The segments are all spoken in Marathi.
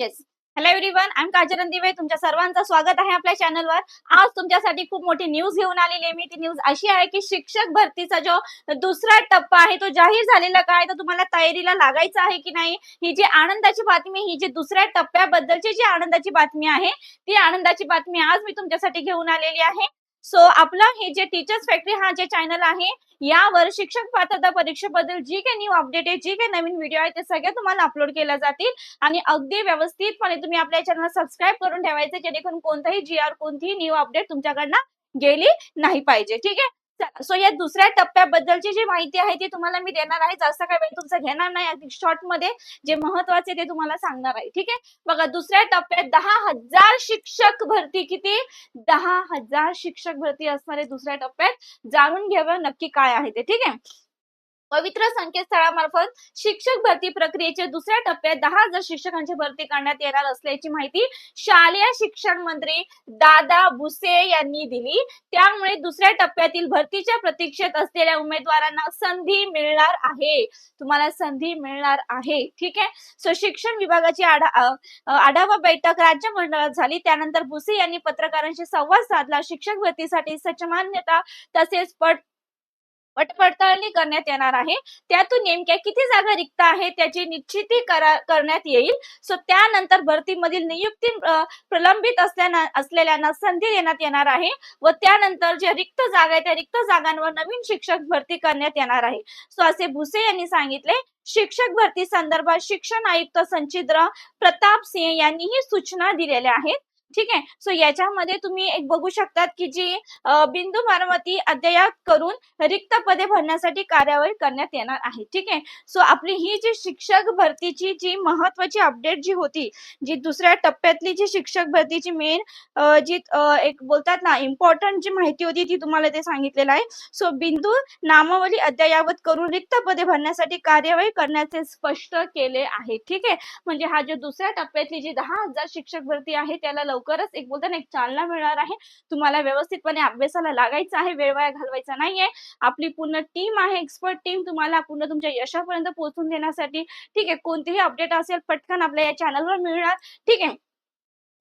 Yes hello everyone I am Kajal Dive तुमच्या सर्वांचं स्वागत आहे आपल्या चॅनलवर आज तुमच्यासाठी खूप मोठी न्यूज घेऊन आलेली आहे मी. ती न्यूज अशी आहे की शिक्षक भरतीचा जो दुसरा टप्पा आहे तो जाहीर झालेला काय? तर तुम्हाला तयारीला लागायचं आहे की नाही? ही जी आनंदाची बातमी ही जी दुसऱ्या टप्प्याबद्दलची जी आनंदाची बातमी आहे ती आनंदाची बातमी आज मी तुमच्यासाठी घेऊन आलेली आहे. सो आपलं हे जे टीचर्स फॅक्टरी हा जे चॅनल आहे यावर शिक्षक पात्रता परीक्षेबद्दल जी काही न्यू अपडेट आहे जी काही नवीन व्हिडिओ आहे ते सगळे तुम्हाला अपलोड केल्या जातील. आणि अगदी व्यवस्थितपणे तुम्ही आपल्या चॅनल सबस्क्राईब करून ठेवायचे जेणेकरून कोणताही जी आर कोणतीही न्यू अपडेट तुमच्याकडनं गेली नाही पाहिजे. ठीक आहे? सो या दुसऱ्या टप्प्याबद्दलची जी माहिती आहे ती तुम्हाला मी देणार आहे. जास्त काय वेळ तुमचा घेणार नाही. अगदी शॉर्टमध्ये जे महत्त्वाचे ते तुम्हाला सांगणार आहे. ठीक आहे? बघा दुसऱ्या टप्प्यात दहा हजार शिक्षक भरती किती? दहा हजार शिक्षक भरती असणारे दुसऱ्या टप्प्यात जाणून घ्यावं नक्की काय आहे ते. ठीक आहे? पवित्र संकेतस्थळामार्फत शिक्षक भरती प्रक्रियेच्या दुसऱ्या टप्प्यात दहा हजार शिक्षकांची भरती करण्यात येणार असल्याची माहिती शालेय शिक्षण मंत्री दादा भुसे यांनी दिली. त्यामुळे दुसऱ्या टप्प्यातील भरतीच्या प्रतीक्षेत असलेल्या उमेदवारांना संधी मिळणार आहे. तुम्हाला संधी मिळणार आहे. ठीक आहे? सो शिक्षण विभागाची आढा आढावा बैठक राज्य मंडळात झाली. त्यानंतर भुसे यांनी पत्रकारांशी संवाद साधला. शिक्षक भरतीसाठी सचमान्यता तसेच पट पटपडताळणी करण्यात येणार आहे. त्यातून नेमक्या किती जागा रिक्त आहेत त्याची निश्चिती करण्यात येईल. सो त्यानंतर भरतीमधील नियुक्ती प्रलंबित असल्याना असलेल्यांना संधी देण्यात येणार आहे व त्यानंतर ज्या रिक्त जागा आहे त्या रिक्त जागांवर नवीन शिक्षक भरती करण्यात येणार आहे. सो असे भुसे यांनी सांगितले. शिक्षक भरती संदर्भात शिक्षण आयुक्त संचिद्र प्रताप सिंह यांनीही सूचना दिलेल्या आहेत. ठीक आहे? सो याच्यामध्ये तुम्ही एक बघू शकतात की जी बिंदू मारमती अद्ययावत करून रिक्त पदे भरण्यासाठी कार्यवाही करण्यात येणार आहे. ठीक आहे? सो आपली ही जी शिक्षक भरतीची जी महत्वाची अपडेट जी होती जी दुसऱ्या टप्प्यातली जी शिक्षक भरतीची मेन जी एक बोलतात ना इम्पॉर्टंट जी माहिती होती ती तुम्हाला ते सांगितलेलं आहे. सो बिंदू नामावली अद्ययावत करून रिक्त पदे भरण्यासाठी कार्यवाही करण्याचे स्पष्ट केले आहे. ठीक आहे? म्हणजे हा जो दुसऱ्या टप्प्यातली जी दहा हजार शिक्षक भरती आहे त्याला लवकरच एक बोलतात ना एक चालना मिळणार आहे. तुम्हाला व्यवस्थितपणे अभ्यासाला लागायचं आहे वेळ वाया घालवायचा नाहीये. आपली पूर्ण टीम आहे एक्सपर्ट टीम तुम्हाला पूर्ण तुमच्या यशापर्यंत पोहोचून देण्यासाठी ठीक आहे कोणतीही अपडेट असेल पटकन आपल्या या चॅनलवर मिळणार. ठीक आहे.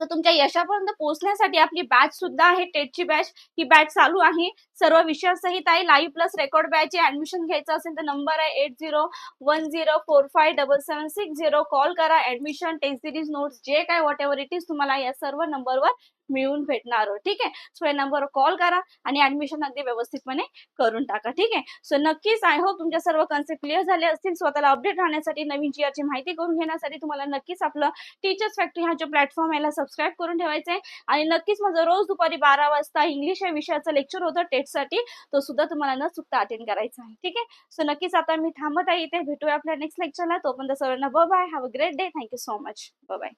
तर तुमच्या यशापर्यंत पोहोचण्यासाठी आपली बॅच सुद्धा आहे टेटची बॅच ही बॅच चालू आहे. सर्व विषयासहित आहे. Live plus record batch admission घ्यायचं असेल तर नंबर आहे eight zero one zero four five double seven six zero call करा. ऍडमिशन टेस्ट सिरीज नोट्स जे काय वॉट एव्हर इट इज तुम्हाला या सर्व नंबरवर मिळून भेटणार ठीक आहे? सो या नंबरवर कॉल करा आणि ऍडमिशन अगदी व्यवस्थितपणे करून टाका. ठीक आहे? सो नक्कीच आय होप तुमच्या सर्व कन्सेप्ट क्लिअर झाले असतील. स्वतःला अपडेट राहण्यासाठी नवीन जी ची माहिती करून घेण्यासाठी तुम्हाला नक्कीच आपलं टीचर्स फॅक्टरी हा जो प्लॅटफॉर्म याला सबस्क्राईब करून ठेवायचं आहे आणि नक्कीच माझं रोज दुपारी बारा वाजता इंग्लिश या विषयाचं लेक्चर होतं टेटसाठी तो सुद्धा तुम्हाला न चुकता अटेंड करायचा आहे. ठीक आहे? सो नक्कीच आता मी थांबत आहे इथे. भेटूया आपल्या नेक्स्ट लेक्चरला तोपर्यंत सर्वांना bye have a great day thank you so much bye